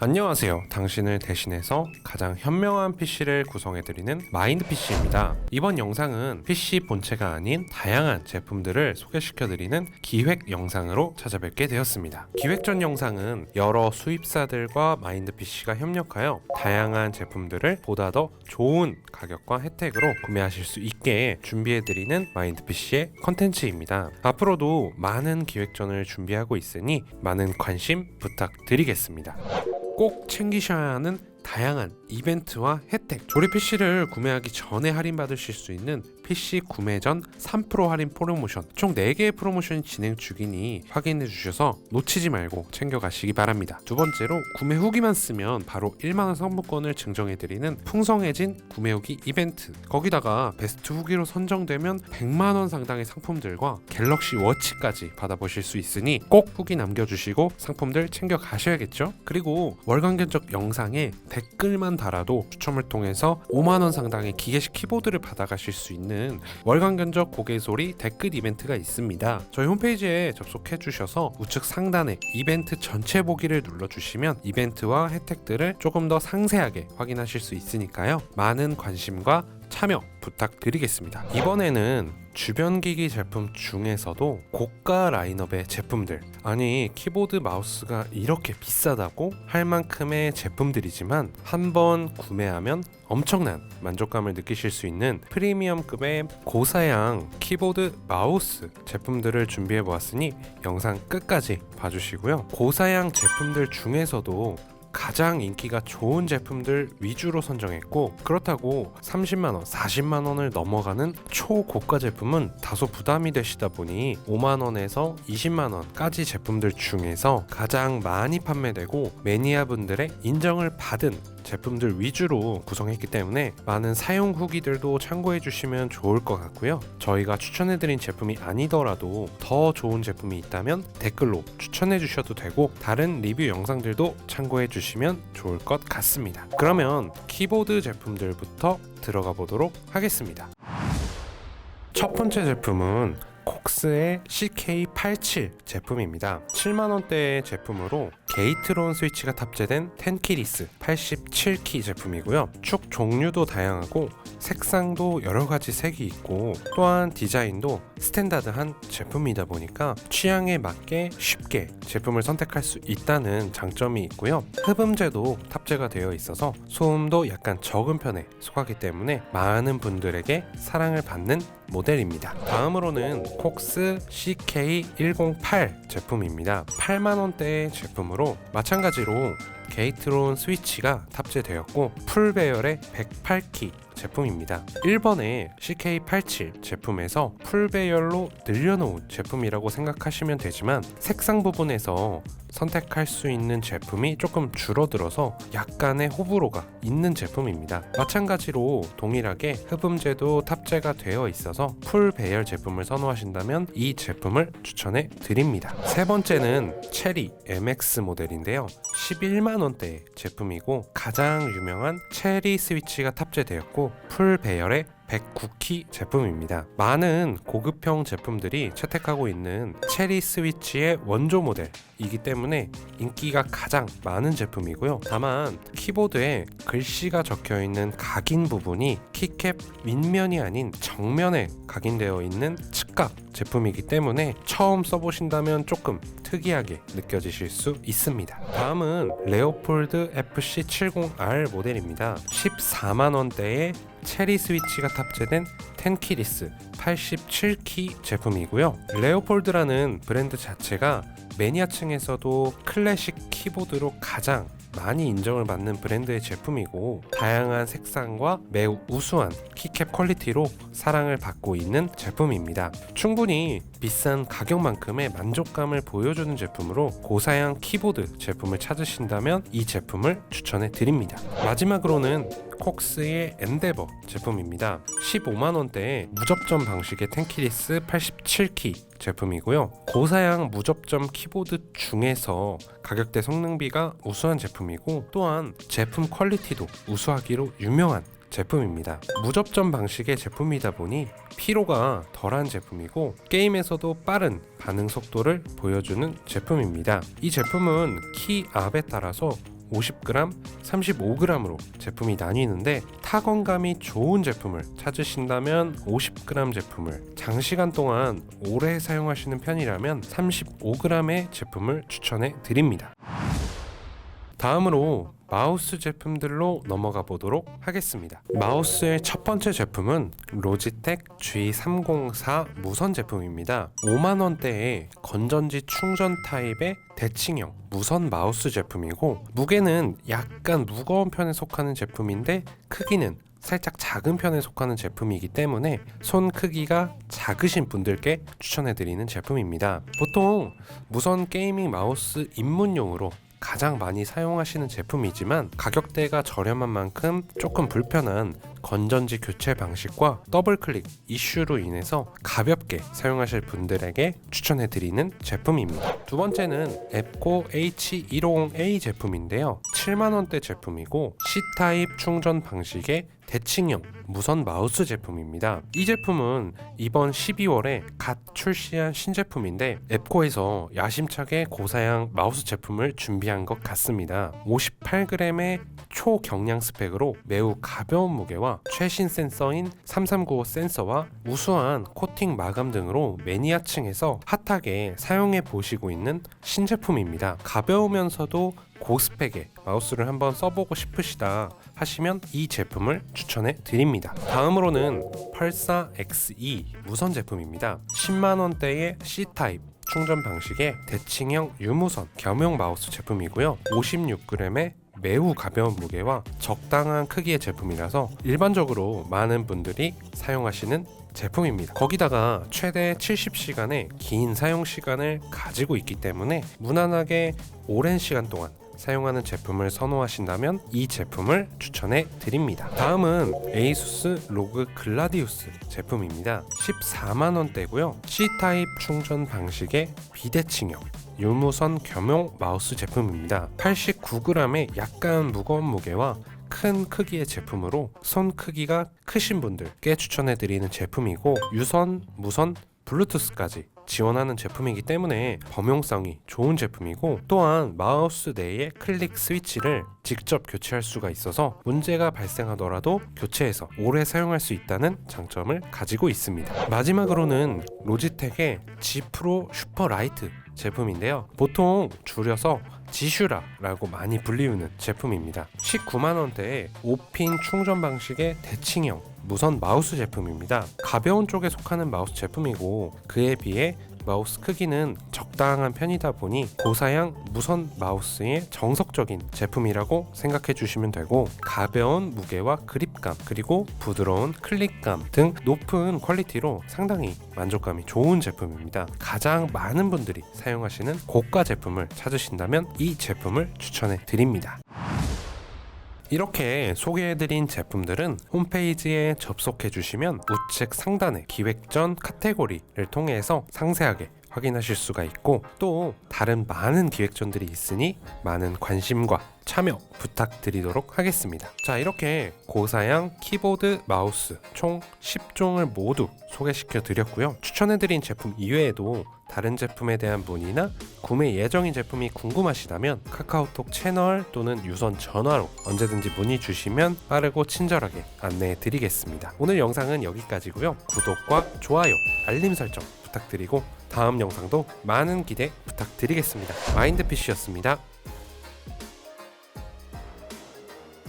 안녕하세요. 당신을 대신해서 가장 현명한 PC를 구성해드리는 마인드 PC입니다. 이번 영상은 PC 본체가 아닌 다양한 제품들을 소개시켜드리는 기획 영상으로 찾아뵙게 되었습니다. 기획 전 영상은 여러 수입사들과 마인드 PC가 협력하여 다양한 제품들을 보다 더 좋은 가격과 혜택으로 구매하실 수 있게 준비해드리는 마인드 PC의 컨텐츠입니다. 앞으로도 많은 기획전을 준비하고 있으니 많은 관심 부탁드리겠습니다. 꼭 챙기셔야 하는 다양한 이벤트와 혜택. 조립 PC를 구매하기 전에 할인받으실 수 있는 PC 구매 전 3% 할인 프로모션. 총 4개의 프로모션이 진행 중이니 확인해 주셔서 놓치지 말고 챙겨가시기 바랍니다. 두 번째로 구매 후기만 쓰면 바로 1만원 상품권을 증정해 드리는 풍성해진 구매 후기 이벤트. 거기다가 베스트 후기로 선정되면 100만원 상당의 상품들과 갤럭시 워치까지 받아보실 수 있으니 꼭 후기 남겨주시고 상품들 챙겨가셔야겠죠? 그리고 월간 견적 영상에 댓글만 달아도 추첨을 통해서 5만원 상당의 기계식 키보드를 받아가실 수 있는 월간 견적 고개소리 댓글 이벤트가 있습니다. 저희 홈페이지에 접속해 주셔서 우측 상단에 이벤트 전체 보기를 눌러주시면 이벤트와 혜택들을 조금 더 상세하게 확인하실 수 있으니까요. 많은 관심과 참여 부탁드리겠습니다. 이번에는 주변 기기 제품 중에서도 고가 라인업의 제품들 아니 키보드 마우스가 이렇게 비싸다고 할 만큼의 제품들이지만 한 번 구매하면 엄청난 만족감을 느끼실 수 있는 프리미엄급의 고사양 키보드 마우스 제품들을 준비해 보았으니 영상 끝까지 봐주시고요. 고사양 제품들 중에서도 가장 인기가 좋은 제품들 위주로 선정했고 그렇다고 30만원, 40만원을 넘어가는 초고가 제품은 다소 부담이 되시다 보니 5만원에서 20만원까지 제품들 중에서 가장 많이 판매되고 매니아분들의 인정을 받은 제품들 위주로 구성했기 때문에 많은 사용 후기들도 참고해 주시면 좋을 것 같고요. 저희가 추천해 드린 제품이 아니더라도 더 좋은 제품이 있다면 댓글로 추천해 주셔도 되고 다른 리뷰 영상들도 참고해 주시면 좋을 것 같습니다. 그러면 키보드 제품들부터 들어가 보도록 하겠습니다. 첫 번째 제품은 콕스의 CK87 제품입니다. 7만원대의 제품으로 게이트론 스위치가 탑재된 텐키리스 87키 제품이고요. 축 종류도 다양하고 색상도 여러 가지 색이 있고 또한 디자인도 스탠다드한 제품이다 보니까 취향에 맞게 쉽게 제품을 선택할 수 있다는 장점이 있고요. 흡음재도 탑재가 되어 있어서 소음도 약간 적은 편에 속하기 때문에 많은 분들에게 사랑을 받는 모델입니다. 다음으로는 콕스 CK108 제품입니다. 8만원대의 제품으로 마찬가지로 게이트론 스위치가 탑재되었고 풀 배열의 108키 제품입니다. 1번의 CK87 제품에서 풀 배열로 늘려놓은 제품이라고 생각하시면 되지만 색상 부분에서 선택할 수 있는 제품이 조금 줄어들어서 약간의 호불호가 있는 제품입니다. 마찬가지로 동일하게 흡음재도 탑재가 되어 있어서 풀 배열 제품을 선호하신다면 이 제품을 추천해 드립니다. 세 번째는 체리 MX 모델인데요. 11만 원대 제품이고 가장 유명한 체리 스위치가 탑재되었고 풀 배열 의 109키 제품입니다. 많은 고급형 제품들이 채택하고 있는 체리 스위치의 원조 모델이기 때문에 인기가 가장 많은 제품이고요. 다만 키보드에 글씨가 적혀 있는 각인 부분이 키캡 윗면이 아닌 정면에 각인되어 있는 측각 제품이기 때문에 처음 써보신다면 조금 특이하게 느껴지실 수 있습니다. 다음은 레오폴드 FC70R 모델입니다. 14만 원대의 체리 스위치가 탑재된 텐키리스 87키 제품이고요. 레오폴드라는 브랜드 자체가 매니아층에서도 클래식 키보드로 가장 많이 인정을 받는 브랜드의 제품이고 다양한 색상과 매우 우수한 키캡 퀄리티로 사랑을 받고 있는 제품입니다. 충분히 비싼 가격만큼의 만족감을 보여주는 제품으로 고사양 키보드 제품을 찾으신다면 이 제품을 추천해 드립니다. 마지막으로는 콕스의 엔데버 제품입니다. 15만 원대의 무접점 방식의 텐키리스 87키 제품이고요. 고사양 무접점 키보드 중에서 가격대 성능비가 우수한 제품이고 또한 제품 퀄리티도 우수하기로 유명한 제품입니다. 무접점 방식의 제품이다 보니 피로가 덜한 제품이고 게임에서도 빠른 반응 속도를 보여주는 제품입니다. 이 제품은 키 압에 따라서 50g, 35g으로 제품이 나뉘는데 타건감이 좋은 제품을 찾으신다면 50g 제품을 장시간 동안 오래 사용하시는 편이라면 35g의 제품을 추천해 드립니다. 다음으로 마우스 제품들로 넘어가 보도록 하겠습니다. 마우스의 첫 번째 제품은 로지텍 G304 무선 제품입니다. 5만 원대의 건전지 충전 타입의 대칭형 무선 마우스 제품이고 무게는 약간 무거운 편에 속하는 제품인데 크기는 살짝 작은 편에 속하는 제품이기 때문에 손 크기가 작으신 분들께 추천해드리는 제품입니다. 보통 무선 게이밍 마우스 입문용으로 가장 많이 사용하시는 제품이지만 가격대가 저렴한 만큼 조금 불편한 건전지 교체 방식과 더블 클릭 이슈로 인해서 가볍게 사용하실 분들에게 추천해 드리는 제품입니다. 두 번째는 앱코 H150A 제품인데요. 7만 원대 제품이고 C타입 충전 방식의 대칭형 무선 마우스 제품입니다. 이 제품은 이번 12월에 갓 출시한 신제품인데 앱코에서 야심차게 고사양 마우스 제품을 준비한 것 같습니다. 58g의 초경량 스펙으로 매우 가벼운 무게와 최신 센서인 3395 센서와 우수한 코팅 마감 등으로 매니아층에서 핫하게 사용해 보시고 있는 신제품입니다. 가벼우면서도 고스펙의 마우스를 한번 써보고 싶으시다 하시면 이 제품을 추천해 드립니다. 다음으로는 펄사 XE 무선 제품입니다. 10만 원대의 C 타입 충전 방식의 대칭형 유무선 겸용 마우스 제품이고요. 56g의 매우 가벼운 무게와 적당한 크기의 제품이라서 일반적으로 많은 분들이 사용하시는 제품입니다. 거기다가 최대 70시간의 긴 사용 시간을 가지고 있기 때문에 무난하게 오랜 시간 동안 사용하는 제품을 선호하신다면 이 제품을 추천해 드립니다. 다음은 에이수스 로그 글라디우스 제품입니다. 14만 원대고요. C 타입 충전 방식의 비대칭형 유무선 겸용 마우스 제품입니다. 89g의 약간 무거운 무게와 큰 크기의 제품으로 손 크기가 크신 분들께 추천해 드리는 제품이고 유선, 무선, 블루투스까지 지원하는 제품이기 때문에 범용성이 좋은 제품이고 또한 마우스 내의 클릭 스위치를 직접 교체할 수가 있어서 문제가 발생하더라도 교체해서 오래 사용할 수 있다는 장점을 가지고 있습니다. 마지막으로는 로지텍의 G 프로 슈퍼 라이트 제품인데요. 보통 줄여서 지슈라라고 많이 불리우는 제품입니다. 19만 원대의 5핀 충전 방식의 대칭형 무선 마우스 제품입니다. 가벼운 쪽에 속하는 마우스 제품이고 그에 비해 마우스 크기는 적당한 편이다 보니 고사양 무선 마우스의 정석적인 제품이라고 생각해 주시면 되고 가벼운 무게와 그립감 그리고 부드러운 클릭감 등 높은 퀄리티로 상당히 만족감이 좋은 제품입니다. 가장 많은 분들이 사용하시는 고가 제품을 찾으신다면 이 제품을 추천해 드립니다. 이렇게 소개해드린 제품들은 홈페이지에 접속해주시면 우측 상단의 기획 전 카테고리를 통해서 상세하게 확인하실 수가 있고 또 다른 많은 기획전들이 있으니 많은 관심과 참여 부탁드리도록 하겠습니다. 자, 이렇게 고사양 키보드, 마우스 총 10종을 모두 소개시켜 드렸고요. 추천해 드린 제품 이외에도 다른 제품에 대한 문의나 구매 예정인 제품이 궁금하시다면 카카오톡 채널 또는 유선 전화로 언제든지 문의 주시면 빠르고 친절하게 안내해 드리겠습니다. 오늘 영상은 여기까지고요. 구독과 좋아요, 알림 설정 부탁드리고 다음 영상도 많은 기대 부탁드리겠습니다. 마인드피쉬였습니다.